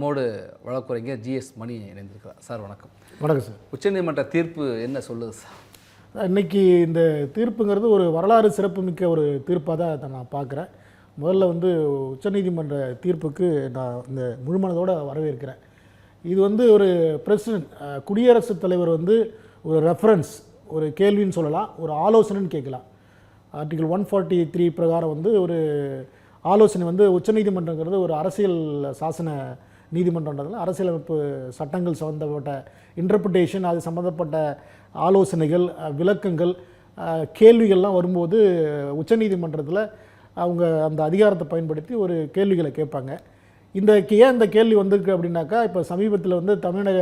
நம்மோடு வழக்குரைஞர் ஜிஎஸ் மணி இணைந்திருக்கிறார். சார் வணக்கம். வணக்கம் சார். உச்சநீதிமன்ற தீர்ப்பு என்ன சொல்லுது சார்? இன்னைக்கு இந்த தீர்ப்புங்கிறது ஒரு வரலாறு சிறப்புமிக்க ஒரு தீர்ப்பாக தான் அதை நான் பார்க்குறேன். முதல்ல வந்து உச்சநீதிமன்ற தீர்ப்புக்கு நான் இந்த முழுமனதோடு வரவேற்கிறேன். இது வந்து ஒரு பிரசிடென்ட் குடியரசுத் தலைவர் வந்து ஒரு ரெஃபரன்ஸ் ஒரு கேள்வின்னு சொல்லலாம் ஒரு ஆலோசனைன்னு கேட்கலாம். ஆர்டிகல் ஒன் ஃபார்ட்டி த்ரீ பிரகாரம் வந்து ஒரு ஆலோசனை வந்து உச்சநீதிமன்றங்கிறது ஒரு அரசியல் சாசன நீதிமன்றன்றதுல அரசியலமைப்பு சட்டங்கள் சம்மந்தப்பட்ட இன்டர்பிரிட்டேஷன் அது சம்மந்தப்பட்ட ஆலோசனைகள் விளக்கங்கள் கேள்விகள்லாம் வரும்போது உச்சநீதிமன்றத்தில் அவங்க அந்த அதிகாரத்தை பயன்படுத்தி ஒரு கேள்விகளை கேட்பாங்க. இந்த ஏன் இந்த கேள்வி வந்திருக்கு அப்படின்னாக்கா இப்போ சமீபத்தில் வந்து தமிழக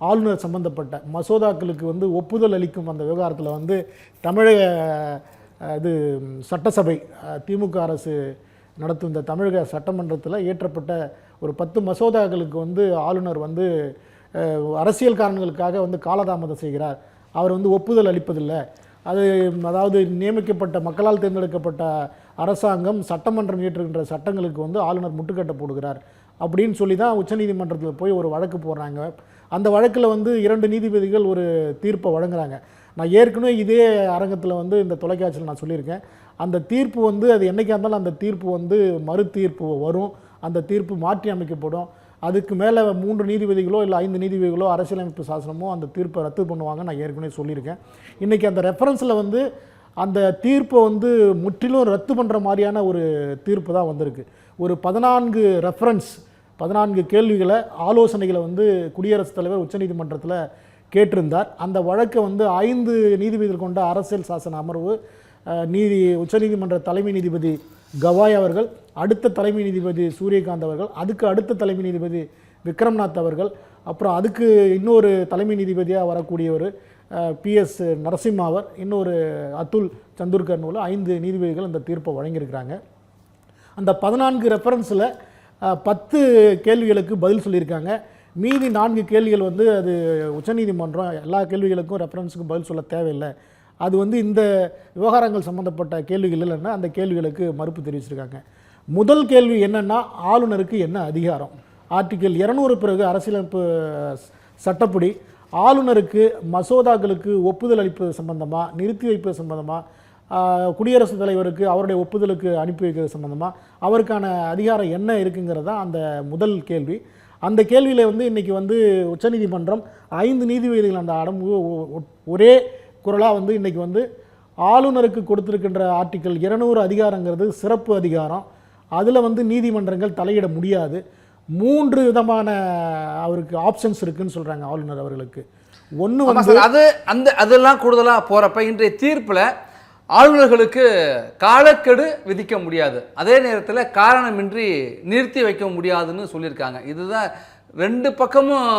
ஆளுநர் சம்பந்தப்பட்ட மசோதாக்களுக்கு வந்து ஒப்புதல் அளிக்கும் அந்த விவகாரத்தில் வந்து தமிழக இது சட்டசபை திமுக அரசு நடத்தும் இந்த தமிழக சட்டமன்றத்தில் இயற்றப்பட்ட ஒரு பத்து மசோதாக்களுக்கு வந்து ஆளுநர் வந்து அரசியல் காரணங்களுக்காக வந்து காலதாமதம் செய்கிறார். அவர் வந்து ஒப்புதல் அளிப்பதில்லை. அது அதாவது நியமிக்கப்பட்ட மக்களால் தேர்ந்தெடுக்கப்பட்ட அரசாங்கம் சட்டமன்றம் இயற்றுகின்ற சட்டங்களுக்கு வந்து ஆளுநர் முட்டுக்கட்டை போடுகிறார். அப்படின்னு சொல்லி தான் உச்சநீதிமன்றத்தில் போய் ஒரு வழக்கு போடுறாங்க. அந்த வழக்கில் வந்து இரண்டு நீதிபதிகள் ஒரு தீர்ப்பை வழங்குறாங்க. நான் ஏற்கனவே இதே அரங்கத்தில் வந்து இந்த தொலைக்காட்சியில் நான் சொல்லியிருக்கேன். அந்த தீர்ப்பு வந்து அது என்னைக்கா இருந்தாலும் அந்த தீர்ப்பு வந்து மறு தீர்ப்பு வரும். அந்த தீர்ப்பு மாற்றி அமைக்கப்படும். அதுக்கு மேலே மூன்று நீதிபதிகளோ இல்லை ஐந்து நீதிபதிகளோ அரசியலமைப்பு சாசனமோ அந்த தீர்ப்பை ரத்து பண்ணுவாங்க நான் ஏற்கனவே சொல்லியிருக்கேன். இன்றைக்கி அந்த ரெஃபரன்ஸில் வந்து அந்த தீர்ப்பை வந்து முற்றிலும் ரத்து பண்ணுற மாதிரியான ஒரு தீர்ப்பு தான் வந்திருக்கு. ஒரு பதினான்கு ரெஃபரன்ஸ் பதினான்கு கேள்விகளை ஆலோசனைகளை வந்து குடியரசுத் தலைவர் உச்சநீதிமன்றத்தில் கேட்டிருந்தார். அந்த வழக்கை வந்து ஐந்து நீதிபதிகள் கொண்ட அரசியல் சாசன அமர்வு நீதி உச்சநீதிமன்ற தலைமை நீதிபதி கவாய் அவர்கள் அடுத்த தலைமை நீதிபதி சூரியகாந்த் அவர்கள் அதுக்கு அடுத்த தலைமை நீதிபதி விக்ரம்நாத் அவர்கள் அப்புறம் அதுக்கு இன்னொரு தலைமை நீதிபதியாக வரக்கூடியவர் பிஎஸ் நரசிம்மாவர் இன்னொரு அதுல் சந்துர்கர் நூல் ஐந்து நீதிபதிகள் அந்த தீர்ப்பை வழங்கியிருக்கிறாங்க. அந்த பதினான்கு ரெஃபரன்ஸில் பத்து கேள்விகளுக்கு பதில் சொல்லியிருக்காங்க. மீதி நான்கு கேள்விகள் வந்து அது உச்சநீதிமன்றம் எல்லா கேள்விகளுக்கும் ரெஃபரன்ஸுக்கும் பதில் சொல்ல தேவையில்லை. அது வந்து இந்த விவகாரங்கள் சம்மந்தப்பட்ட கேள்விகள் இல்லைன்னா அந்த கேள்விகளுக்கு மறுப்பு தெரிவிச்சிருக்காங்க. முதல் கேள்வி என்னென்னா ஆளுநருக்கு என்ன அதிகாரம்? ஆர்டிகல் இரநூறு பிறகு அரசியலமைப்பு சட்டப்படி ஆளுநருக்கு மசோதாக்களுக்கு ஒப்புதல் அளிப்பது சம்பந்தமாக நிறுத்தி வைப்பது சம்பந்தமாக குடியரசுத் தலைவருக்கு அவருடைய ஒப்புதலுக்கு அனுப்பி வைக்கிறது சம்மந்தமாக அவருக்கான அதிகாரம் என்ன இருக்குங்கிறது தான் அந்த முதல் கேள்வி. அந்த கேள்வியில் வந்து இன்றைக்கி வந்து உச்சநீதிமன்றம் ஐந்து நீதிபதிகள் அந்த அடம் ஒரே குரலாக வந்து இன்றைக்கி வந்து ஆளுநருக்கு கொடுத்துருக்கின்ற ஆர்டிக்கல் இருநூறு அதிகாரங்கிறது சிறப்பு அதிகாரம். அதில் வந்து நீதிமன்றங்கள் தலையிட முடியாது. மூன்று விதமான அவருக்கு ஆப்ஷன்ஸ் இருக்குன்னு சொல்கிறாங்க ஆளுநர் அவர்களுக்கு. ஒன்று வந்து அது அந்த அதெல்லாம் கூடுதலாக போகிறப்ப இன்றைய தீர்ப்பில் ஆளுநர்களுக்கு காலக்கெடு விதிக்க முடியாது. அதே நேரத்தில் காரணமின்றி நிறுத்தி வைக்க முடியாதுன்னு சொல்லியிருக்காங்க. இதுதான் ரெண்டு பக்கமும்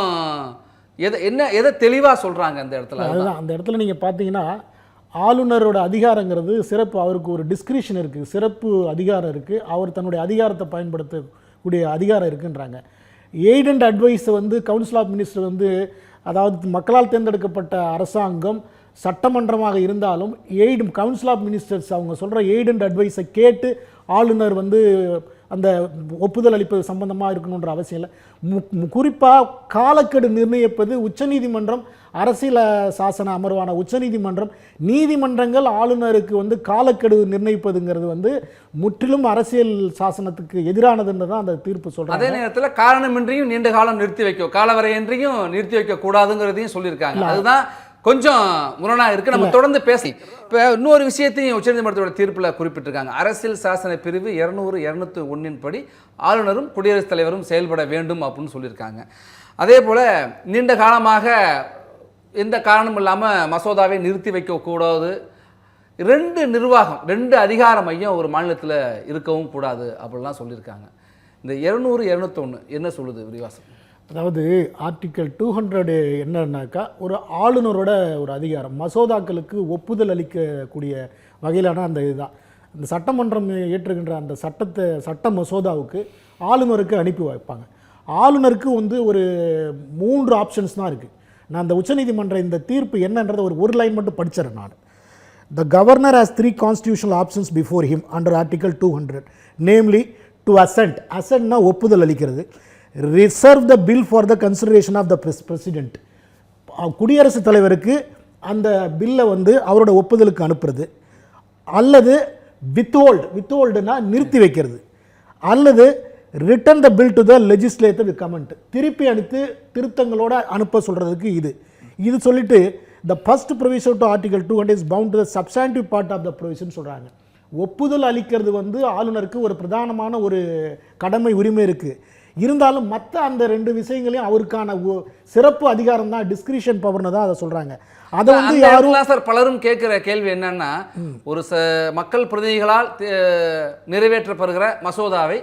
எதை என்ன எதை தெளிவாக சொல்கிறாங்க இந்த இடத்துல. அதுதான் அந்த இடத்துல நீங்கள் பார்த்தீங்கன்னா ஆளுநரோட அதிகாரங்கிறது சிறப்பு அவருக்கு ஒரு டிஸ்கிரிஷன் இருக்குது சிறப்பு அதிகாரம் இருக்குது அவர் தன்னுடைய அதிகாரத்தை பயன்படுத்தக்கூடிய அதிகாரம் இருக்குன்றாங்க. எய்ட் அண்ட் அட்வைஸ் வந்து கவுன்சில் ஆஃப் மினிஸ்டர் வந்து அதாவது மக்களால் தேர்ந்தெடுக்கப்பட்ட அரசாங்கம் சட்டமன்றமாக இருந்தாலும் எய்டு கவுன்சில் ஆஃப் மினிஸ்டர்ஸ் அவங்க சொல்கிற எய்ட் அண்ட் அட்வைஸை கேட்டு ஆளுநர் வந்து அந்த ஒப்புதல் அளிப்பது சம்பந்தமாக இருக்கணுன்ற அவசியம் இல்லை. மு குறிப்பாக காலக்கெடு நிர்ணயிப்பது உச்சநீதிமன்றம் அரசியல் சாசன அமர்வான உச்சநீதிமன்றம் நீதிமன்றங்கள் ஆளுநருக்கு வந்து காலக்கெடு நிர்ணயிப்பதுங்கிறது வந்து முற்றிலும் அரசியல் சாசனத்துக்கு எதிரானதுன்னு தான் அந்த தீர்ப்பு சொல்கிறாங்க அதே நேரத்தில் காரணமின்றியும் நீண்ட காலம் நிறுத்தி வைக்க காலவரையின்றியும் நிறுத்தி வைக்க கூடாதுங்கிறதையும் சொல்லியிருக்காங்க. அதுதான் கொஞ்சம் முரணாக இருக்கு. நம்ம தொடர்ந்து பேசி இப்போ இன்னொரு விஷயத்தையும் உச்சநீதிமன்றத்தோட தீர்ப்பில் குறிப்பிட்டிருக்காங்க. அரசியல் சாசன பிரிவு இரநூறு இரநூத்தி ஒன்றின் படி ஆளுநரும் குடியரசுத் தலைவரும் செயல்பட வேண்டும் அப்படின்னு சொல்லியிருக்காங்க. அதே போல் நீண்ட காலமாக எந்த காரணமும் இல்லாமல் மசோதாவை நிறுத்தி வைக்கக்கூடாது ரெண்டு நிர்வாகம் ரெண்டு அதிகார மையம் ஒரு மாநிலத்தில் இருக்கவும் கூடாது அப்படிலாம் சொல்லியிருக்காங்க. இந்த இரநூறு இரநூத்தொன்று என்ன சொல்லுது விரிவாசம்? அதாவது ஆர்டிக்கல் டூ ஹண்ட்ரடு என்னன்னாக்கா ஒரு ஆளுநரோட ஒரு அதிகாரம் மசோதாக்களுக்கு ஒப்புதல் அளிக்கக்கூடிய வகையிலான அந்த இதுதான். இந்த சட்டமன்றம் ஏற்றுகின்ற அந்த சட்டத்தை சட்ட மசோதாவுக்கு ஆளுநருக்கு அனுப்பி வைப்பாங்க. ஆளுநருக்கு வந்து ஒரு மூன்று ஆப்ஷன்ஸ் தான் இருக்குது நான் அந்த உச்சநீதிமன்ற இந்த தீர்ப்பு என்னன்றதை ஒரு ஒரு லைன் மட்டும் படிச்சிடறேன் நான். The governor has three constitutional options before him under article two hundred namely to assent அசன்ட்னா ஒப்புதல் அளிக்கிறது. Reserve the bill for the consideration of the president குடியரசுத் தலைவருக்கு அந்த பில்லை வந்து அவரோட ஒப்புதலுக்கு அனுப்புறது. அல்லது வித்ஹோல்டு வித்ஹோல்டுனா நிறுத்தி வைக்கிறது. அல்லது return the bill to the legislative comment திருப்பி அனுப்பி திருத்தங்களோட அனுப்ப சொல்கிறதுக்கு இது. இது சொல்லிட்டு the first provision to article two hundred is bound to the substantive part of the provision சொல்கிறாங்க ஒப்புதல் அளிக்கிறது வந்து ஆளுநருக்கு ஒரு பிரதானமான ஒரு கடமை உரிமை இருக்குது இருந்தாலும் மற்ற அந்த ரெண்டு விஷயங்களையும் அவருக்கான சிறப்பு அதிகாரம் தான் டிஸ்கிரிஷன் பவர்னு தான் அதை சொல்கிறாங்க அதை வந்து யாரும் சார் பலரும் கேட்கிற கேள்வி என்னன்னா ஒரு ச மக்கள் பிரதிநிதிகளால் நிறைவேற்றப்படுகிற மசோதாவை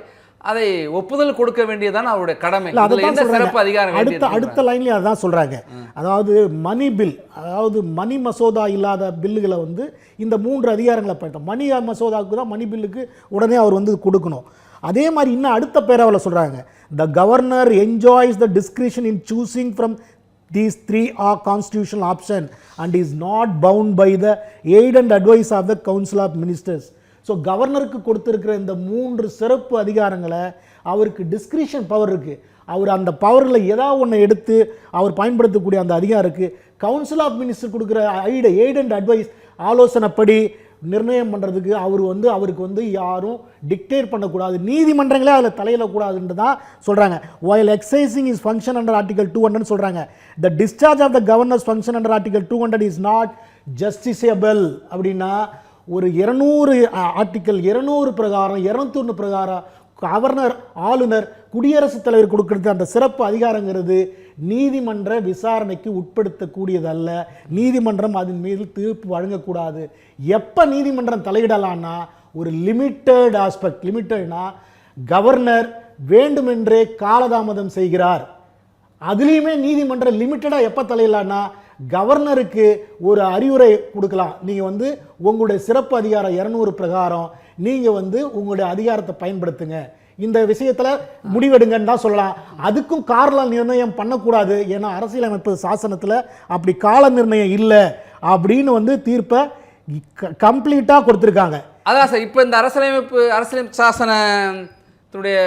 அதை ஒப்புதல் கொடுக்க வேண்டியதுதான் அவருடைய கடமை. என்ன. சிறப்பு அதிகாரம் அடுத்த அடுத்த லைன்லயும் அதான் சொல்றாங்க. அதாவது மணி பில் அதாவது மணி மசோதா இல்லாத பில்லுகளை வந்து இந்த மூன்று அதிகாரங்களை பயன்படுத்தும் மணி மசோதாவுக்கு தான் மணி பில்லுக்கு உடனே அவர் வந்து கொடுக்கணும். அதே மாதிரி இன்னும் அடுத்த பேராவில் சொல்றாங்க. The governor enjoys the discretion in choosing from these three are constitutional option and is not bound by the aid and advise of the council of ministers so கவர்னருக்கு கொடுத்துருக்கிற இந்த மூன்று சிறப்பு அதிகாரங்களை அவருக்கு டிஸ்கிரிஷன் பவர் இருக்குது அவர் அந்த பவரில் ஏதாவது ஒன்று எடுத்து அவர் பயன்படுத்தக்கூடிய அந்த அதிகாரம் இருக்குது கவுன்சில் ஆஃப் மினிஸ்டர் கொடுக்குற ஐடு எய்ட் அண்ட் அட்வைஸ் ஆலோசனைப்படி நிர்ணயம் பண்ணுறதுக்கு அவர் வந்து அவருக்கு வந்து யாரும் டிக்டேட் பண்ணக்கூடாது. நீதிமன்றங்களே அதில் தலையிடக்கூடாதுன்னு தான் சொல்கிறாங்க while exercising is function under article two hundred சொல்கிறாங்க the discharge of the governor's function under article two hundred is not justiciable அப்படின்னா ஒரு இருநூறு ஆர்டிக்கல் இருநூறு பிரகாரம் இரநூத்தொன்று பிரகாரம் கவர்னர் ஆளுநர் குடியரசுத் தலைவர் கொடுக்கறது அந்த சிறப்பு அதிகாரங்கிறது நீதிமன்ற விசாரணைக்கு உட்படுத்தக்கூடியதல்ல. நீதிமன்றம் அதன் மீது தீர்ப்பு வழங்கக்கூடாது. எப்போ நீதிமன்றம் தலையிடலான்னா ஒரு லிமிட்டட் ஆஸ்பெக்ட் லிமிட்டட்னா கவர்னர் வேண்டுமென்றே காலதாமதம் செய்கிறார். அதுலேயுமே நீதிமன்றம் லிமிட்டடாக எப்போ தலையிடலான்னா கவர்னருக்கு ஒரு அறிவுரை கொடுக்கலாம். நீங்கள் வந்து உங்களுடைய சிறப்பு அதிகாரம் இரநூறு பிரகாரம் நீங்கள் வந்து உங்களுடைய அதிகாரத்தை பயன்படுத்துங்க. இந்த விஷயத்தில் முடிவெடுங்கன்னு தான் சொல்லலாம். அதுக்கும் கால நிர்ணயம் பண்ணக்கூடாது. ஏன்னா அரசியலமைப்பு சாசனத்தில் அப்படி கால நிர்ணயம் இல்லை அப்படின்னு வந்து தீர்ப்பை கம்ப்ளீட்டாக கொடுத்துருக்காங்க. அதான் சார் இப்போ இந்த அரசியலமைப்பு அரசியலமைப்பு சாசனத்துடைய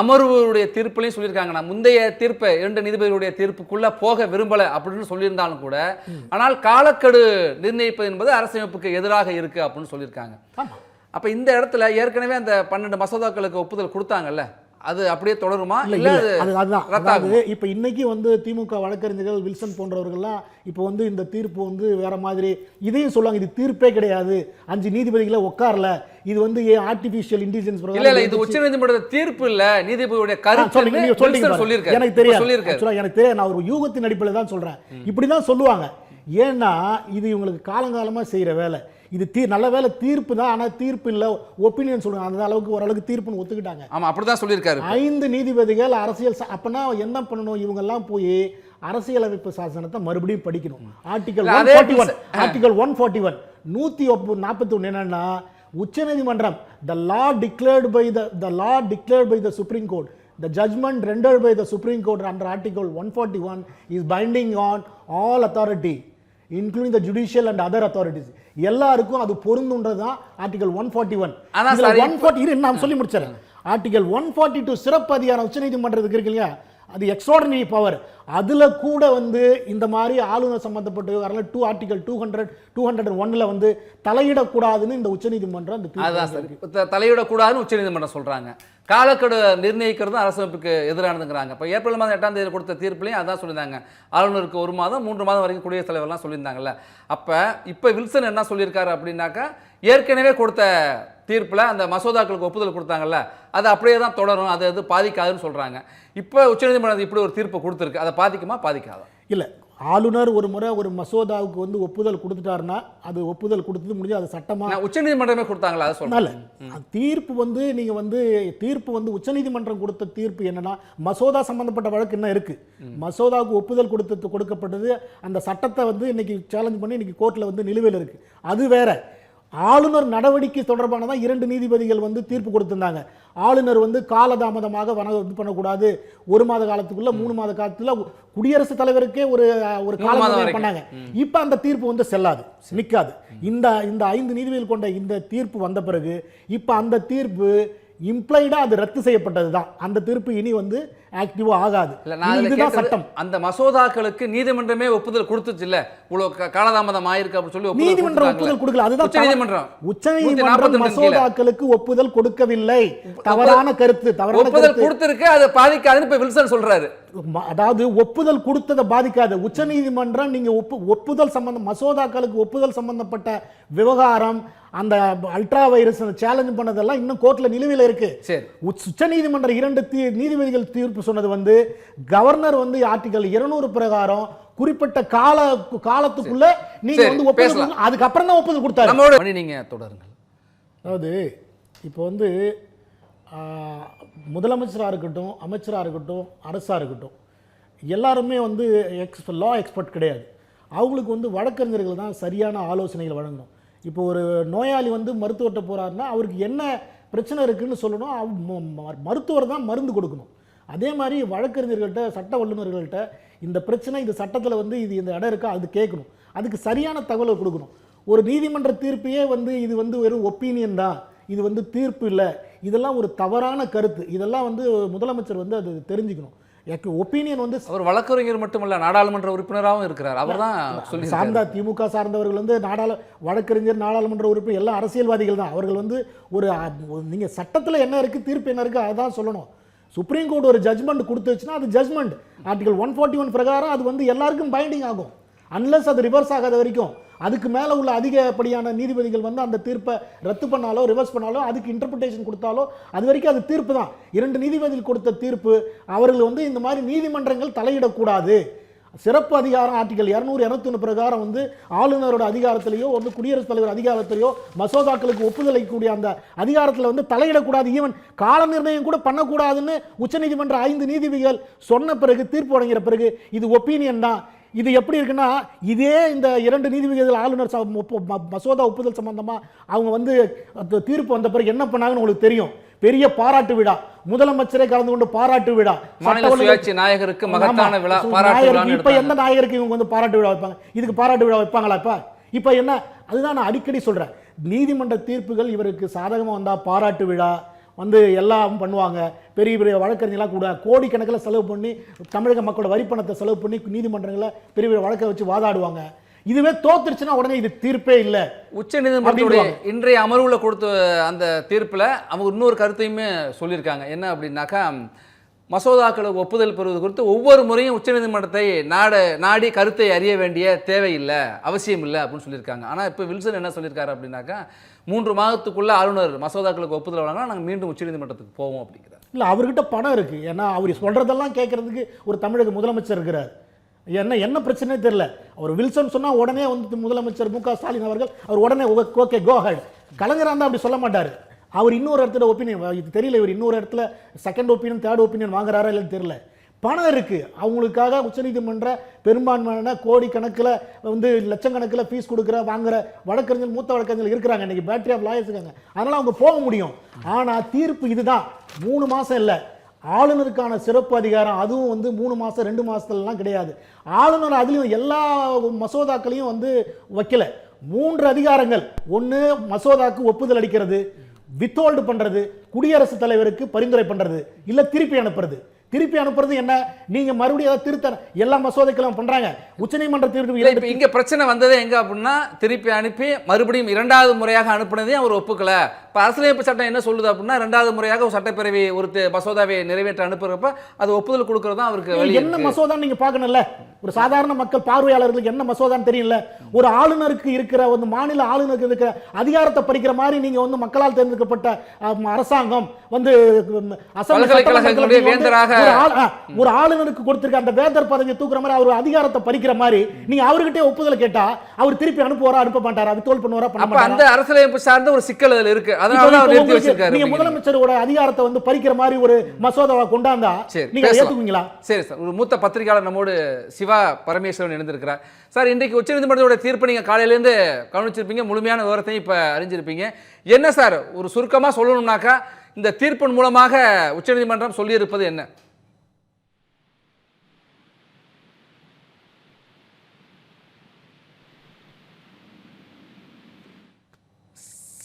அமர்வுடைய தீர்ப்புலையும் சொல்லியிருக்காங்க. நான் முந்தைய தீர்ப்பை இரண்டு நீதிபதிகளுடைய தீர்ப்புக்குள்ள போக விரும்பலை அப்படின்னு சொல்லியிருந்தாலும் கூட ஆனால் காலக்கெடு நிர்ணயிப்பது என்பது அரசியலமைப்புக்கு எதிராக இருக்கு அப்படின்னு சொல்லியிருக்காங்க. அப்ப இந்த இடத்துல ஏற்கனவே அந்த பன்னெண்டு மசோதாக்களுக்கு ஒப்புதல் கொடுத்தாங்கல்ல? அது அப்படியே தொடருமா? இல்ல. அது அது அதுதான்? அதாவது இப்போ இன்னைக்கு வந்து திமுக வழக்கறிஞர்கள் வில்சன் போன்றவர்கள்லாம் இப்போ வந்து இந்த தீர்ப்பு வந்து வேற மாதிரி இதையும் சொல்லுவாங்க இது தீர்ப்பே கிடையாது. அஞ்சு நீதிபதிகளை உட்காரல. இது வந்து ஆர்டிஃபிஷியல் இன்டெலிஜென்ஸ் இல்ல இல்ல இது உச்சநீதிமன்ற தீர்ப்பு இல்ல. நீதிபதியுடைய கருத்து நீங்க. சொல்லியிருக்காரு. எனக்கு தெரியாது. எனக்கு தெரியாது. நான் ஒரு யூகத்தின் அடிப்படையில் தான் சொல்றேன். இப்படி தான் சொல்லுவாங்க. ஏன்னா இது இவங்களுக்கு காலங்காலமா செய்யற வேலை. இது தீ நல்ல வேலை தீர்ப்பு தான் ஆனா தீர்ப்பு இல்ல. ஒப்பீனியன் சொல்லுவாங்க அந்த அளவுக்கு ஓரளவுக்கு தீர்ப்புன்னு ஒத்துக்கிட்டாங்க. ஆமா அப்படிதான் சொல்லியிருக்காரு. ஐந்து நீதிபதிகள் அரசியல் அப்பனா என்ன பண்ணணும்? இவங்கெல்லாம் போய் அரசியலமைப்பு சாசனத்தை மறுபடியும் படிக்கணும். Article one forty one article one forty one நூற்றி நாற்பத்தி ஒன்று என்னன்னா உச்சநீதிமன்றம் the law declared by the the law declared by the supreme court rendered by the supreme court under article one forty one is binding on all authority including the judicial and other authorities எல்லாருக்கும் அது பொருந்துன்றது தான் article one forty one one forty இரு நான் சொல்லி முடிச்சிடறேன். Article one forty two சிறப்பு அதிகாரம் உச்சநீதிமன்றத்துக்கு இருக்கு இல்லையா? அது எக்ஸ்ட்ராடினரி பவர் அதில் கூட வந்து இந்த மாதிரி ஆளுநர் சம்மந்தப்பட்டு வரல two article two hundred two hundred ஒன்னில் வந்து தலையிடக்கூடாதுன்னு இந்த உச்சநீதிமன்றம் அந்த சார். தலையிடக்கூடாதுன்னு உச்சநீதிமன்றம் சொல்றாங்க. காலக்கெடு நிர்ணயிக்கிறது அரசமைப்புக்கு எதிரானதுங்கிறாங்க. இப்போ ஏப்ரல் மாதம் எட்டாம் தேதி கொடுத்த தீர்ப்புலையும் அதான் சொல்லியிருந்தாங்க. ஆளுநருக்கு ஒரு மாதம் மூன்று மாதம் வரைக்கும் குடியரசுத் தலைவர்லாம் சொல்லியிருந்தாங்கல்ல. அப்போ இப்போ வில்சன் என்ன சொல்லியிருக்காரு அப்படின்னாக்கா ஏற்கனவே கொடுத்த தீர்ப்பில் அந்த மசோதாக்களுக்கு ஒப்புதல் கொடுத்தாங்கல்ல அது அப்படியே தான் தொடரும் அது அது பாதிக்காதுன்னு சொல்கிறாங்க இப்போ உச்சநீதிமன்றம் இப்படி ஒரு தீர்ப்பு கொடுத்துருக்கு அதை பாதிக்குமா பாதிக்காதா? இல்லை ஆளுநர் ஒரு முறை ஒரு மசோதாவுக்கு வந்து ஒப்புதல் கொடுத்துட்டாருன்னா அது ஒப்புதல் கொடுத்தது முடிஞ்சு அது சட்டமாக உச்சநீதிமன்றமே கொடுத்தாங்களா அதை சொல்றேன். அதனால தீர்ப்பு வந்து நீங்க வந்து தீர்ப்பு வந்து உச்சநீதிமன்றம் கொடுத்த தீர்ப்பு என்னன்னா மசோதா சம்பந்தப்பட்ட வழக்கு என்ன இருக்கு. மசோதாவுக்கு ஒப்புதல் கொடுத்து கொடுக்கப்பட்டது அந்த சட்டத்தை வந்து இன்னைக்கு சேலஞ்ச் பண்ணி இன்னைக்கு கோர்ட்ல வந்து நிலுவையில் இருக்கு. அது வேற. ஆளுநர் நடவடிக்கை தொடர்பானதான் இரண்டு நீதிபதிகள் வந்து தீர்ப்பு கொடுத்திருந்தாங்க. ஆளுநர் வந்து காலதாமதமாக வன இது பண்ணக்கூடாது. ஒரு மாத காலத்துக்குள்ள மூணு மாத காலத்துல குடியரசுத் தலைவருக்கே ஒரு ஒரு மூணு கால மாதம் நிர்ணயம் வரைக்கும். பண்ணாங்க. இப்ப அந்த தீர்ப்பு வந்து செல்லாது. நிக்காது. இந்த இந்த ஐந்து நீதிபதிகள் கொண்ட இந்த தீர்ப்பு வந்த பிறகு இப்ப அந்த தீர்ப்பு இம்ப்ளைடா அது ரத்து செய்யப்பட்டது தான் அந்த தீர்ப்பு இனி வந்து ஆக்டிவோ ஆகாது. இதுதான் சட்டம். அந்த மசோதாக்களுக்கு நீதிமன்றமே ஒப்புதல் கொடுத்துச்சு இல்ல இவ்வளவு காலதாமதம் ஆயிருக்கு அப்படின்னு சொல்லி நீதிமன்றம். ஒப்புதல் கொடுக்கல. அதுதான் உச்ச நீதிமன்றம் உச்ச நீதிமன்றம் 142 கீழே. மசோதாக்களுக்கு ஒப்புதல் கொடுக்கவில்லை. தவறான கருத்து தவறான ஒப்புதல் கொடுத்திருக்கு அது பாதிக்காதுன்னு இப்ப வில்சன் சொல்றாரு. அதாவது ஒப்புதல் கொடுத்ததை பாதிக்காது. உச்சநீதிமன்றம் நீங்க ஒப்பு ஒப்புதல் சம்பந்தம் மசோதாக்களுக்கு ஒப்புதல் சம்பந்தப்பட்ட விவகாரம் அந்த அல்ட்ரா வைரஸ் சேலஞ்ச் பண்ணதெல்லாம் இன்னும் கோர்ட்ல நிலுவையில் இருக்கு. உச்ச- உச்சநீதிமன்ற இரண்டு நீதிபதிகள் தீர்ப்பு சொன்னது வந்து கவர்னர் வந்து ஆர்டிகல் இருநூறு பிரகாரம் குறிப்பிட்ட கால காலத்துக்குள்ள நீங்க வந்து ஒப்புதல். அதுக்கப்புறம் தான் ஒப்புதல் கொடுத்தாரு. நீங்க தொடருங்கள். அதாவது இப்போ வந்து முதலமைச்சராக இருக்கட்டும் அமைச்சராக இருக்கட்டும் அரசாக இருக்கட்டும் எல்லாருமே வந்து எக்ஸ் லா எக்ஸ்பர்ட் கிடையாது. அவங்களுக்கு வந்து வழக்கறிஞர்கள் தான் சரியான ஆலோசனைகள் வழங்கணும். இப்போ ஒரு நோயாளி வந்து மருத்துவர்கிட்ட போகிறாருன்னா அவருக்கு என்ன பிரச்சனை இருக்குன்னு சொல்லணும். மருத்துவர் தான் மருந்து கொடுக்கணும். அதே மாதிரி வழக்கறிஞர்கள்ட்ட சட்ட வல்லுநர்கள்ட்ட இந்த பிரச்சனை இந்த சட்டத்தில் வந்து இது இந்த இடம் இருக்கா அது கேட்கணும். அதுக்கு சரியான தகவலை கொடுக்கணும். ஒரு நீதிமன்ற தீர்ப்பையே வந்து இது வந்து வெறும் ஒப்பீனியன் தான். இது வந்து தீர்ப்பு இல்லை. இதெல்லாம் ஒரு தவறான கருத்து. இதெல்லாம் வந்து முதலமைச்சர் வந்து அது தெரிஞ்சுக்கணும். ஒப்பீனியன் வந்து அவர் வழக்கறிஞர் மட்டுமல்ல நாடாளுமன்ற உறுப்பினராகவும் இருக்கிறார். அவர்தான் சொல்லி சார்ந்த திமுக சார்ந்தவர்கள் வந்து நாடாள வழக்கறிஞர் நாடாளுமன்ற உறுப்பினர் எல்லாம் அரசியல்வாதிகள் தான். அவர்கள் வந்து ஒரு நீங்கள் சட்டத்தில் என்ன இருக்குது தீர்ப்பு என்ன இருக்குது அதான் சொல்லணும். சுப்ரீம் கோர்ட் ஒரு ஜட்மெண்ட் கொடுத்துச்சுன்னா அது judgment article one forty one பிரகாரம் அது வந்து எல்லாருக்கும் பைண்டிங் ஆகும். அன்லஸ் அது ரிவர்ஸ் ஆகாத வரைக்கும். அதுக்கு மேலே உள்ள அதிகப்படியான நீதிபதிகள் வந்து அந்த தீர்ப்பை ரத்து பண்ணாலோ ரிவர்ஸ் பண்ணாலோ அதுக்கு இன்டர்பிரிட்டேஷன் கொடுத்தாலோ அது வரைக்கும் அது தீர்ப்பு தான். இரண்டு நீதிபதிகள் கொடுத்த தீர்ப்பு அவர்கள் வந்து இந்த மாதிரி நீதிமன்றங்கள் தலையிடக்கூடாது. சிறப்பு அதிகாரம் ஆர்டிகல் இரநூறு இரநூத்தொன்று பிரகாரம் வந்து ஆளுநரோட அதிகாரத்திலேயோ வந்து குடியரசுத் தலைவர் அதிகாரத்திலேயோ மசோதாக்களுக்கு ஒப்புதல் அளிக்கக்கூடிய அந்த அதிகாரத்தில் வந்து தலையிடக்கூடாது. ஈவன் கால நிர்ணயம் கூட பண்ணக்கூடாதுன்னு உச்சநீதிமன்ற ஐந்து நீதிபதிகள் சொன்ன பிறகு தீர்ப்பு வழங்கிற பிறகு இது ஒப்பீனியன் தான். இது எப்படி இருக்குன்னா இதே இந்த இரண்டு நீதிபதிகள் ஆளுநர் மசோதா ஒப்புதல் சம்பந்தமாக அவங்க வந்து தீர்ப்பு வந்த பிறகு என்ன பண்ணாங்கன்னு உங்களுக்கு தெரியும். பெரிய பாராட்டு விழா. முதலமைச்சரே கலந்து கொண்டு பாராட்டு விழா. நாயகருக்கு மகத்தான. விழா இப்ப. எந்த நாயகருக்கு இவங்க வந்து பாராட்டு விழா வைப்பாங்க? இதுக்கு பாராட்டு விழா வைப்பாங்களா இப்ப? இப்ப என்ன? அதுதான் நான் அடிக்கடி சொல்றேன். நீதிமன்ற தீர்ப்புகள் இவருக்கு சாதகமா வந்தா பாராட்டு விழா வந்து எல்லாம் பண்ணுவாங்க. பெரிய பெரிய வழக்கறிஞர்லாம் கூட கோடிக்கணக்கில் செலவு பண்ணி தமிழக மக்களோட வரிப்பணத்தை செலவு பண்ணி நீதிமன்றங்களை பெரிய பெரிய வழக்கை வச்சு வாதாடுவாங்க. இதுவே தோத்துருச்சுன்னா உடனே இது தீர்ப்பே இல்லை. உச்ச நீதிமன்றத்துடைய. இன்றைய அமர்வுல கொடுத்த அந்த தீர்ப்புல அவங்க இன்னொரு கருத்தையுமே சொல்லியிருக்காங்க. என்ன அப்படின்னாக்கா மசோதாக்களுக்கு ஒப்புதல் பெறுவது குறித்து ஒவ்வொரு முறையும் உச்சநீதிமன்றத்தை நாட நாடி கருத்தை அறிய வேண்டிய தேவையில்லை அவசியம் இல்லை அப்படின்னு சொல்லியிருக்காங்க. ஆனால் இப்போ வில்சன் என்ன சொல்லியிருக்காரு அப்படின்னாக்கா மூன்று மாதத்துக்குள்ள ஆளுநர் மசோதாக்களுக்கு ஒப்புதல் வழங்கினா நாங்கள் மீண்டும் உச்சநீதிமன்றத்துக்கு போவோம் அப்படிங்கிறார். இல்லை அவர்கிட்ட பணம் இருக்கு. ஏன்னா அவர் சொல்றதெல்லாம் கேட்கறதுக்கு ஒரு தமிழக முதலமைச்சர் இருக்கிறார். என்ன என்ன பிரச்சனையே தெரியல. அவர் வில்சன் சொன்னால் உடனே வந்து முதலமைச்சர் மு க ஸ்டாலின் அவர்கள் அவர் உடனே ஓகே கோ ஹெட் இருந்தால் அப்படி சொல்ல மாட்டார். அவர் இன்னொரு இடத்துல ஒப்பீனியன் இது தெரியல இவர் இன்னொரு இடத்துல செகண்ட் ஒப்பீனியன் தேர்ட் ஒப்பீனியன் வாங்குறாரா இல்லைன்னு தெரியல. பணம் இருக்குது அவங்களுக்காக உச்சநீதிமன்ற பெரும்பான்மையான கோடி கணக்கில் வந்து லட்சக்கணக்கில் ஃபீஸ் கொடுக்குற வாங்குற வழக்கறிஞர் மூத்த வழக்கறிஞர்கள் இருக்கிறாங்க. இன்றைக்கி பேட்டரி ஆஃப் லாயர்ஸ் இருக்காங்க அதனால் அவங்க போக முடியும். ஆனால் தீர்ப்பு இதுதான். மூணு மாதம் இல்லை. ஆளுநருக்கான சிறப்பு அதிகாரம் அதுவும் வந்து மூணு மாதம் ரெண்டு மாதத்துலலாம் கிடையாது. ஆளுநர் அதுலேயும் எல்லா மசோதாக்களையும் வந்து வைக்கல. மூன்று அதிகாரங்கள். ஒன்று மசோதாக்கு ஒப்புதல் அளிக்கிறது வித்ஹோல்டு பண்ணுறது குடியரசுத் தலைவருக்கு பரிந்துரை பண்ணுறது இல்லை திருப்பி அனுப்புறது. திருப்பி அனுப்புறது என்ன? நீங்க மறுபடியும் ஏதாவது திருத்த எல்லா மசோதாக்களும் பண்றாங்க. உச்சநீதிமன்ற தீர்ப்பு இங்க பிரச்சனை வந்ததே எங்க அப்படின்னா திருப்பி அனுப்பி மறுபடியும் இரண்டாவது முறையாக அனுப்புனதையும் அவர் ஒப்புக்கல. இப்ப அரசியலமைப்பு சட்டம் என்ன சொல்லுது அப்படின்னா இரண்டாவது முறையாக ஒரு சட்டப்பேரவை ஒரு மசோதாவை நிறைவேற்ற அனுப்புறப்ப அது ஒப்புதல் கொடுக்கறது தான் அவருக்கு என்ன இருக்கு. மசோதா நீங்க பார்க்கணும்ல? ஒரு சாதாரண மக்கள் பார்வையாளர்களுக்கு என்ன மசோதான்னு தெரியல. ஒரு ஆளுநருக்கு இருக்கிற வந்து மாநில ஆளுநருக்கு இருக்கிற அதிகாரத்தை பறிக்கிற மாதிரி நீங்க வந்து மக்களால் தேர்ந்தெடுக்கப்பட்ட அரசாங்கம் வந்து வந்து வேந்தராக- ஒரு ஆளுநருக்கு கொடுத்திருக்க அந்த வேந்தர் பதவியை தூக்குற மாதிரி அவர் அதிகாரத்தை பறிக்கிற மாதிரி நீங்க அவர்கிட்டே ஒப்புதல் கேட்டா அவர் திருப்பி அனுப்புவாரா அனுப்ப மாட்டாரா? வித்தோல் பண்ணுவாரா பண்ண அந்த அரசியலமைப்பு சார்ந்த ஒரு சிக்கல் அதுல இருக்கு. அதனால அவர் நிறுத்தி வச்சிருக்காரு நீங்க. முதலமைச்சரோட அதிகாரத்தை வந்து பறிக்கிற மாதிரி ஒரு மசோதாவை கொண்டாந்தா நீங்க. ஏத்துக்குவீங்களா? சரி சார். ஒரு மூத்த பத்திரிகையாளர் நம்மோடு சிவா பரமேஸ்வரன் இணைந்திருக்கிறார். சார் இன்றைக்கு உச்சநீதிமன்றத்தோட தீர்ப்பு நீங்கள் காலையிலேருந்து கவனிச்சிருப்பீங்க. முழுமையான விவரத்தையும் இப்போ அறிஞ்சிருப்பீங்க. என்ன சார் ஒரு சுருக்கமாக சொல்லணும்னாக்கா இந்த தீர்ப்பின் மூலமாக உச்சநீதிமன்றம் சொல்லியிருப்பது என்ன?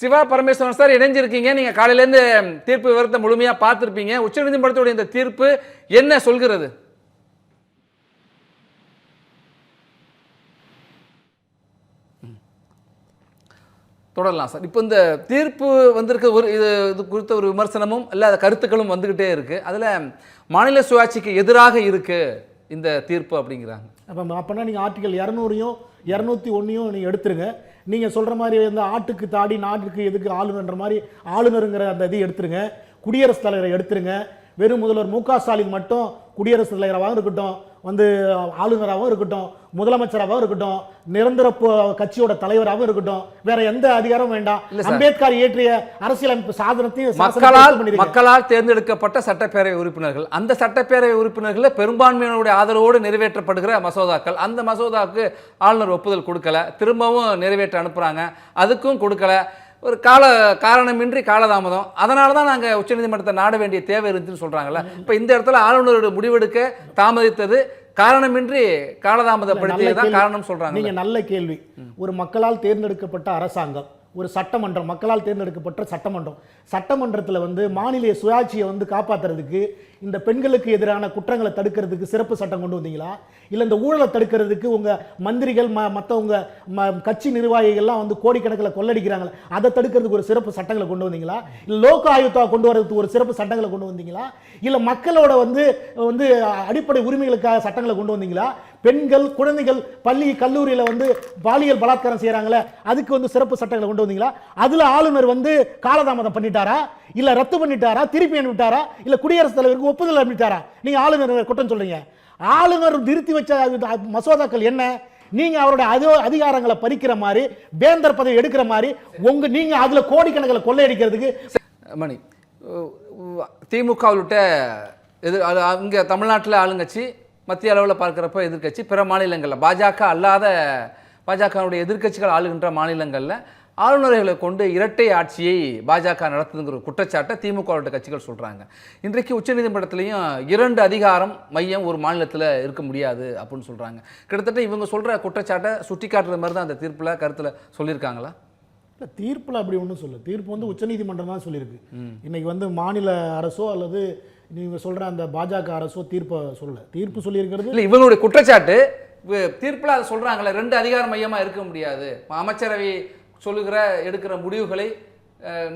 சிவா பரமேஸ்வரன் சார் இணைஞ்சிருக்கீங்க. நீங்கள் காலையிலேருந்து தீர்ப்பு விவரத்தை முழுமையாக பார்த்துருப்பீங்க. உச்சநீதிமன்றத்துடைய இந்த தீர்ப்பு என்ன சொல்கிறது? தொடரலாம் சார். இப்போ இந்த தீர்ப்பு வந்திருக்க ஒரு இது இது குறித்த ஒரு விமர்சனமும் இல்லாத கருத்துக்களும் வந்துக்கிட்டே இருக்குது அதில் மாநில சுயாட்சிக்கு எதிராக இருக்குது இந்த தீர்ப்பு அப்படிங்கிறாங்க. அப்போ அப்போனா நீங்கள் ஆர்டிகல் இரநூறையும் இரநூத்தி ஒன்றையும் நீங்கள் எடுத்துருங்க. நீங்கள் சொல்கிற மாதிரி இந்த ஆட்டுக்கு தாடி நாட்டுக்கு எதுக்கு ஆளுநர்ன்ற மாதிரி ஆளுநருங்கிற அந்த இது எடுத்துருங்க. குடியரசுத் தலைவரை எடுத்துருங்க. வெறும் முதல்வர் மு க ஸ்டாலின் மட்டும் குடியரசுத் தலைவராகவும் இருக்கட்டும் வந்து ஆளுநராகவும் இருக்கட்டும் முதலமைச்சராகவும் இருக்கட்டும் நிரந்தர கட்சியோட தலைவராகவும் இருக்கட்டும் வேற எந்த அதிகாரமும் வேண்டாம். அம்பேத்கர் இயற்றிய அரசியலமைப்பு சாதனத்தையும் மக்களால். மக்களால் தேர்ந்தெடுக்கப்பட்ட சட்டப்பேரவை உறுப்பினர்கள். அந்த சட்டப்பேரவை உறுப்பினர்களில் பெரும்பான்மையினுடைய ஆதரவோடு நிறைவேற்றப்படுகிற மசோதாக்கள். அந்த மசோதாவுக்கு ஆளுநர் ஒப்புதல் கொடுக்கல. திரும்பவும் நிறைவேற்ற அனுப்புறாங்க. அதுக்கும் கொடுக்கல. ஒரு கால காரணமின்றி காலதாமதம். அதனால தான் நாங்கள் உச்சநீதிமன்றத்தை நாட வேண்டிய தேவை இருந்துச்சுன்னு சொல்றாங்கல்ல. இப்போ இந்த இடத்துல ஆளுநருடைய முடிவெடுக்க தாமதித்தது. காரணமின்றி காலதாமதப்படுத்தியது தான் கேள்வி. காரணம் சொல்றாங்க நீங்க நல்ல கேள்வி. ஒரு மக்களால் தேர்ந்தெடுக்கப்பட்ட அரசாங்கம் ஒரு சட்டமன்றம் மக்களால் தேர்ந்தெடுக்கப்பட்ட சட்டமன்றம். சட்டமன்றத்தில் வந்து மாநில சுயாட்சியை வந்து காப்பாற்றுறதுக்கு இந்த பெண்களுக்கு எதிரான குற்றங்களை தடுக்கிறதுக்கு சிறப்பு சட்டம் கொண்டு வந்தீங்களா? இல்லை இந்த ஊழலை தடுக்கிறதுக்கு உங்கள் மந்திரிகள் ம மற்றவங்க ம கட்சி நிர்வாகிகள்லாம் வந்து கோடிக்கணக்கில் கொள்ளடிக்கிறாங்களே அதை தடுக்கிறதுக்கு ஒரு சிறப்பு சட்டங்களை கொண்டு வந்தீங்களா? இல்லை லோக ஆயுக்தா கொண்டு வரதுக்கு ஒரு சிறப்பு சட்டங்களை கொண்டு வந்தீங்களா? இல்லை மக்களோட வந்து வந்து அடிப்படை உரிமைகளுக்காக சட்டங்களை கொண்டு வந்தீங்களா? பெண்கள் குழந்தைகள் பள்ளி கல்லூரியில் வந்து பாலியல் பலாத்காரம் செய்கிறாங்களே அதுக்கு வந்து சிறப்பு சட்டங்களை கொண்டு வந்தீங்களா? அதில் ஆளுநர் வந்து காலதாமதம் பண்ணிட்டாரா? இல்லை ரத்து பண்ணிட்டாரா? திருப்பி அனுப்பிட்டாரா? இல்லை குடியரசுத் தலைவருக்கு ஒப்புதல் அனுப்பிட்டாரா? நீங்கள் ஆளுநர் குற்றம் சொல்கிறீங்க ஆளுநர் நிறுத்தி வச்ச அது- மசோதாக்கள் என்ன? நீங்க அவரோட அது அதிகாரங்களை பறிக்கிற மாதிரி வேந்தர் பதவி எடுக்கிற மாதிரி உங்க நீங்க அதுல கோடிக்கணக்கில் கொள்ளையடிக்கிறதுக்கு மணி திமுக உள்ளிட்ட எதிர் அது இங்கே தமிழ்நாட்டில் ஆளுங்கட்சி மத்திய அளவில் பார்க்குறப்ப எதிர்க்கட்சி பிற மாநிலங்களில் பாஜக அல்லாத பாஜகவுடைய எதிர்க்கட்சிகள் ஆளுகின்ற மாநிலங்களில் ஆளுநர்களை கொண்டு இரட்டை ஆட்சியை பாஜக நடத்துதுங்கிற குற்றச்சாட்டை திமுக கட்சிகள் சொல்கிறாங்க இன்றைக்கு உச்சநீதிமன்றத்திலையும் இரண்டு அதிகாரம் மையம் ஒரு மாநிலத்தில் இருக்க முடியாது அப்படின்னு சொல்கிறாங்க கிட்டத்தட்ட இவங்க சொல்கிற குற்றச்சாட்டை சுட்டி காட்டுற மாதிரி தான் அந்த தீர்ப்பில் கருத்தில் சொல்லியிருக்காங்களா? இல்ல, தீர்ப்புல அப்படி ஒன்றும் சொல்ல தீர்ப்பு வந்து உச்சநீதிமன்றம் தான் சொல்லியிருக்கு. இன்னைக்கு வந்து மாநில அரசோ அல்லது நீங்க சொல்ற அந்த பாஜக அரசோ தீர்ப்பை சொல்லல. தீர்ப்பு சொல்லியிருக்கிறது இல்லை இவங்களுடைய குற்றச்சாட்டு தீர்ப்புல அதை சொல்றாங்கல்ல ரெண்டு அதிகார மையமா இருக்க முடியாது. அமைச்சரவை சொல்லுகிற எடுக்கிற முடிவுகளை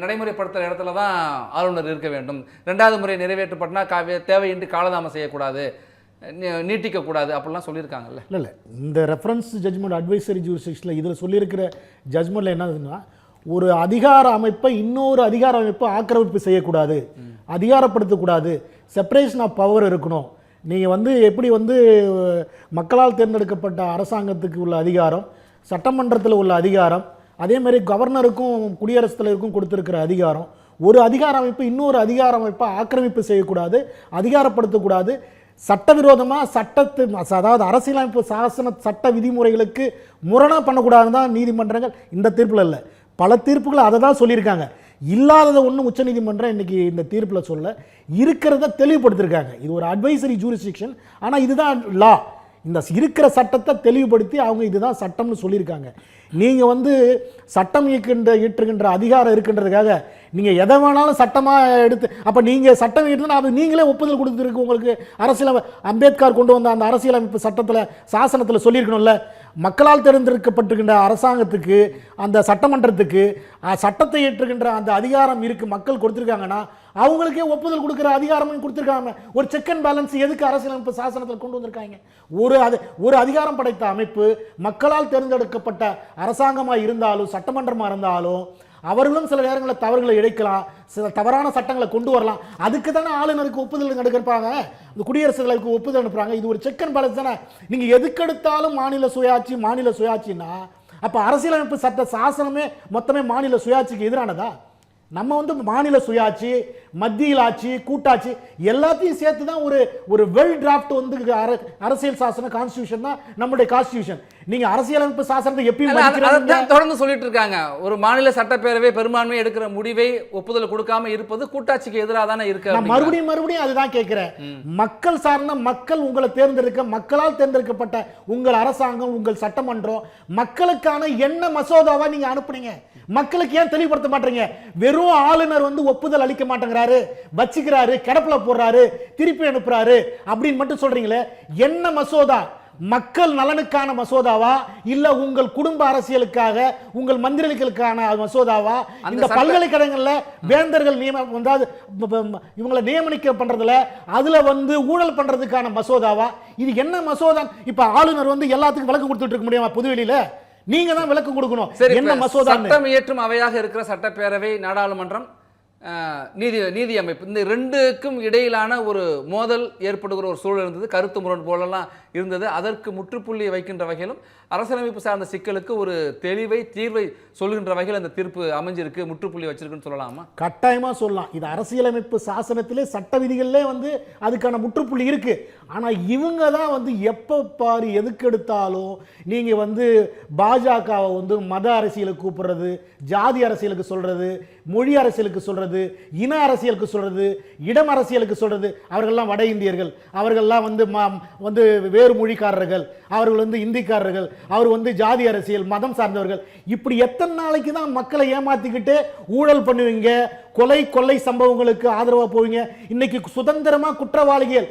நடைமுறைப்படுத்துகிற இடத்துல தான் ஆளுநர் இருக்க வேண்டும். ரெண்டாவது முறை நிறைவேற்றப்பட்டனா காவிய தேவையின்றி காலதாமம் செய்யக்கூடாது நீட்டிக்கக்கூடாது அப்படிலாம் சொல்லியிருக்காங்கல்ல. இல்லை இல்லை. இந்த ரெஃபரன்ஸ் ஜட்ஜ்மெண்ட் அட்வைசரி ஜூரிஸ்டிக்ஷனில் இதில் சொல்லியிருக்கிற ஜட்ஜ்மெண்ட்டில் என்னதுன்னா ஒரு அதிகார அமைப்பை இன்னொரு அதிகார அமைப்பை ஆக்கிரமிப்பு செய்யக்கூடாது. அதிகாரப்படுத்தக்கூடாது. செப்பரேஷன் ஆஃப் பவர் இருக்கணும். நீங்கள் வந்து எப்படி வந்து மக்களால் தேர்ந்தெடுக்கப்பட்ட அரசாங்கத்துக்கு உள்ள அதிகாரம் சட்டமன்றத்தில் உள்ள அதிகாரம் அதே மாதிரி கவர்னருக்கும் குடியரசுத் தலைவருக்கும் கொடுத்துருக்கிற அதிகாரம் ஒரு அதிகார அமைப்பு இன்னொரு அதிகார அமைப்பை ஆக்கிரமிப்பு செய்யக்கூடாது அதிகாரப்படுத்தக்கூடாது. சட்டவிரோதமாக சட்டத்து அதாவது அரசியலமைப்பு சாசன சட்ட விதிமுறைகளுக்கு முரணாக பண்ணக்கூடாதுன்னு தான் நீதிமன்றங்கள் இந்த தீர்ப்பில் இல்லை. பல தீர்ப்புகள் அதை தான் சொல்லியிருக்காங்க. இல்லாததை ஒன்றும் உச்சநீதிமன்றம் இன்றைக்கி இந்த தீர்ப்பில் சொல்ல இருக்கிறத தெளிவுபடுத்தியிருக்காங்க இது ஒரு அட்வைசரி ஜூரிஸ்டிக்ஷன் ஆனால் இதுதான் லா இந்த இருக்கிற சட்டத்தை தெளிவுபடுத்தி அவங்க இதுதான் சட்டம்னு சொல்லியிருக்காங்க. நீங்கள் வந்து சட்டம் இயக்கின்ற இயற்றுகின்ற அதிகாரம் இருக்கின்றதுக்காக நீங்கள் எதை வேணாலும் சட்டமாக எடுத்து அப்போ நீங்கள் சட்டம் இயற்றுனா அது நீங்களே ஒப்புதல் கொடுத்துருக்கு உங்களுக்கு. அரசியல் அம்பேத்கர் கொண்டு வந்த அந்த அரசியலமைப்பு சட்டத்தில் சாசனத்தில் சொல்லியிருக்கணும்ல. மக்களால் தேர்ந்தெடுக்கப்பட்டிருக்கின்ற அரசாங்கத்துக்கு அந்த சட்டமன்றத்துக்கு சட்டத்தை ஏற்றுகின்ற அந்த அதிகாரம் இருக்கு மக்கள் கொடுத்துருக்காங்கன்னா அவங்களுக்கே ஒப்புதல் கொடுக்குற அதிகாரமும் கொடுத்துருக்காங்க. ஒரு செக் அண்ட் பேலன்ஸ் எதுக்கு அரசியலமைப்பு சாசனத்தில் கொண்டு வந்திருக்காங்க? ஒரு அது ஒரு அதிகாரம் படைத்த அமைப்பு மக்களால் தேர்ந்தெடுக்கப்பட்ட அரசாங்கமாக இருந்தாலும் சட்டமன்றமாக இருந்தாலும் அவர்களும் சில நேரங்களில் தவறுகளை இழைக்கலாம் சில தவறான சட்டங்களை கொண்டு வரலாம். அதுக்கு தானே ஆளுநருக்கு ஒப்புதல் எடுக்கிறாங்க இந்த குடியரசுத் தலைவருக்கு ஒப்புதல் அனுப்புறாங்க. இது ஒரு செக் அண்ட் பேலன்ஸ் தானே? நீங்கள் எதுக்கெடுத்தாலும் மாநில சுயாட்சி மாநில சுயாட்சின்னா அப்போ அரசியலமைப்பு சட்ட சாசனமே மொத்தமே மாநில சுயாட்சிக்கு எதிரானதா? நம்ம வந்து மாநில சுயாட்சி மத்தியில் ஆட்சி கூட்டாட்சி எல்லாத்தையும் சேர்த்து தான் ஒரு ஒரு வெல் டிராஃப்ட் வந்து அர- அரசியல் சாசன கான்ஸ்டியூஷன் தான் நம்முடைய கான்ஸ்டியூஷன் நீங்க அரசியலமைப்பு சாசனத்தை எப்பயும் தொடர்ந்து சொல்லிட்டு இருக்காங்க. ஒரு மாநில சட்டப்பேரவை பெரும்பான்மை எடுக்கிற முடிவை ஒப்புதல் கொடுக்காம இருப்பது கூட்டாட்சிக்கு எதிராக தானே இருக்கு நான். மறுபடியும் மறுபடியும் அதுதான் கேட்கிறேன். மக்கள் சார்ந்த மக்கள் உங்களை தேர்ந்தெடுக்க மக்களால் தேர்ந்தெடுக்கப்பட்ட உங்கள் அரசாங்கம் உங்கள் சட்டமன்றம் மக்களுக்கான என்ன மசோதாவா நீங்க அனுப்புனீங்க? மக்களுக்கு ஏன் தெளிவுபடுத்த மாட்டீங்க? வெறும் ஆளுநர் வந்து ஒப்புதல் அளிக்க மாட்டேங்கிறாரு. வச்சுக்கிறாரு கிடப்புல போடுறாரு திருப்பி அனுப்புறாரு அப்படின்னு மட்டும் சொல்றீங்களே என்ன மசோதா? மக்கள் நலனுக்கான மசோதாவா? இல்ல உங்கள் குடும்ப அரசியலுக்காக உங்கள் மந்திரிகளுக்கான மசோதாவா? இந்த பல்கலைக்கழகங்கள்ல வேந்தர்கள் நியமனம் அதாவது இவங்களை நியமனிக்க பண்றதுல அதுல வந்து ஊழல் பண்றதுக்கான மசோதாவா? இது என்ன மசோதா? இப்ப ஆளுநர் வந்து எல்லாத்துக்கும் விளக்கம் கொடுத்துட்டு இருக்க முடியுமா பொதுவெளியில? நீங்க தான் விளக்கம் கொடுக்கணும். என்ன மசோதா சட்டம் இயற்றும் அவையாக இருக்கிற சட்டப்பேரவை நாடாளுமன்றம் நீதி நீதி அமைப்பு. இந்த ரெண்டுக்கும் இடையிலான ஒரு மோதல் ஏற்படுகிற ஒரு சூழல் இருந்தது. கருத்து முரண் போலெல்லாம் இருந்தது. அதற்கு முற்றுப்புள்ளி வைக்கின்ற வகையிலும் அரசியலமைப்பு சார்ந்த சிக்கலுக்கு ஒரு தெளிவை தீர்வை சொல்லுகின்ற வகையில் அந்த தீர்ப்பு அமைஞ்சிருக்கு முற்றுப்புள்ளி வச்சிருக்குன்னு சொல்லலாமா? கட்டாயமா சொல்லலாம். இது அரசியலமைப்பு சாசனத்திலே சட்ட விதிகளிலே வந்து அதுக்கான முற்றுப்புள்ளி இருக்கு. ஆனா இவங்க தான் வந்து எப்போ பாரு எதுக்கு எடுத்தாலும் நீங்க வந்து பாஜகவை வந்து மத அரசியலுக்கு கூப்பிடுறது ஜாதி அரசியலுக்கு சொல்றது மொழி அரசியலுக்கு சொல்றது இன அரசியலுக்கு சொல்றது இடம் அரசியலுக்கு சொல்றது. அவர்கள்லாம் வட இந்தியர்கள். அவர்கள்லாம் வந்து வந்து வேறு மொழிக்காரர்கள். அவர்கள் வந்து இந்திக்காரர்கள். அவர் வந்து ஜாதி அரசியல் மதம் சார்ந்தவர்கள். இப்படி எத்தனை நாளைக்கு தான் மக்களை ஏமாத்திக்கிட்டு ஊழல் பண்ணுவீங்க? கொலை கொள்ளை சம்பவங்களுக்கு ஆதரவாக போவீங்க? இன்னைக்கு சுதந்திரமாக குற்றவாளிகள்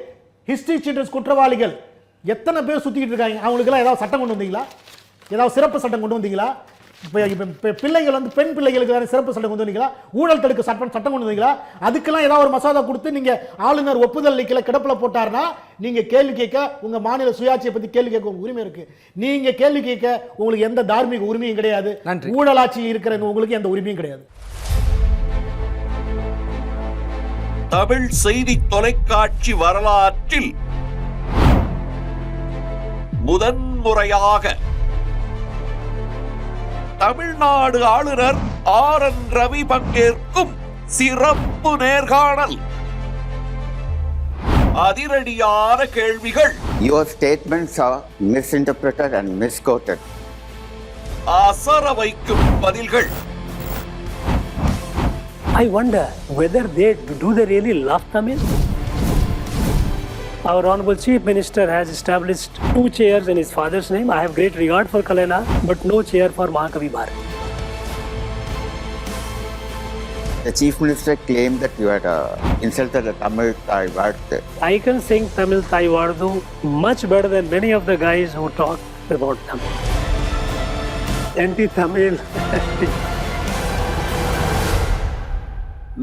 ஹிஸ்டரி சில்ட்ரன்ஸ் குற்றவாளிகள் எத்தனை பேர் சுற்றிக்கிட்டு இருக்காங்க? அவங்களுக்கெல்லாம் ஏதாவது சட்டம் கொண்டு வந்தீங்களா? ஏதாவது சிறப்பு சட்டம் கொண்டு வந்தீங்களா? பிள்ளைகள் வந்து பெண் பிள்ளைகளுக்கு வேற சிறப்பு சட்டம் கொண்டு வந்தீங்களா? ஊழல் தடுக்க சட்டம் சட்டம் கொண்டு வந்தீங்களா? அதுக்கெல்லாம் ஏதாவது ஒரு மசோதா கொடுத்து நீங்க ஆளுநர் ஒப்புதல் அளிக்கல கிடப்பில் போட்டார்னா நீங்க கேள்வி கேட்க உங்க மாநில சுயாட்சியை பத்தி கேள்வி கேட்க உங்களுக்கு உரிமை இருக்கு. நீங்க கேள்வி கேட்க உங்களுக்கு எந்த தார்மீக உரிமையும் கிடையாது. நன்றி. ஊழலாட்சி இருக்கிற உங்களுக்கு எந்த உரிமையும் கிடையாது. தமிழ் செய்தி தொலைக்காட்சி வரலாற்றில் முதன்முறையாக தமிழ்நாடு ஆளுநர் ஆர் என் ரவி பங்கேற்கும் சிறப்பு நேர்காணல் அதிரடியான கேள்விகள் Your statements are misinterpreted and misquoted. அசர வைக்கும் பதில்கள் I wonder whether they do they really love Tamil? Our Honorable Chief Minister has established two chairs in his father's name. I have great regard for Kalena, but no chair for Mahakavi Bharat. The chief minister claimed that you had uh, insulted the Tamil Thai word. I can sing Tamil Thai Vardu much better than many of the guys who talk about Tamil. Anti-Tamil.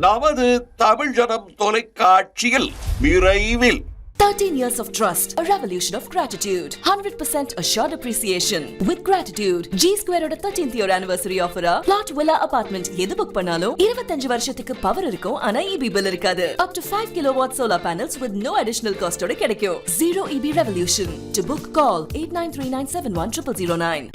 நமது தமிழ் ஜனம் தொலைக்காட்சியில் விரைவில் 13 years of trust, a revolution of gratitude. 100% assured appreciation. With gratitude, G Square ஓட 13th year anniversary offer plot villa apartment எது book பண்ணாலும் 25 வருஷத்துக்கு power இருக்கும் ஆனா EB bill இருக்காது. Up to 5 kilowatt solar panels with no additional cost ஓட கிடைக்கும். Zero EB revolution. To book, call 8939710009.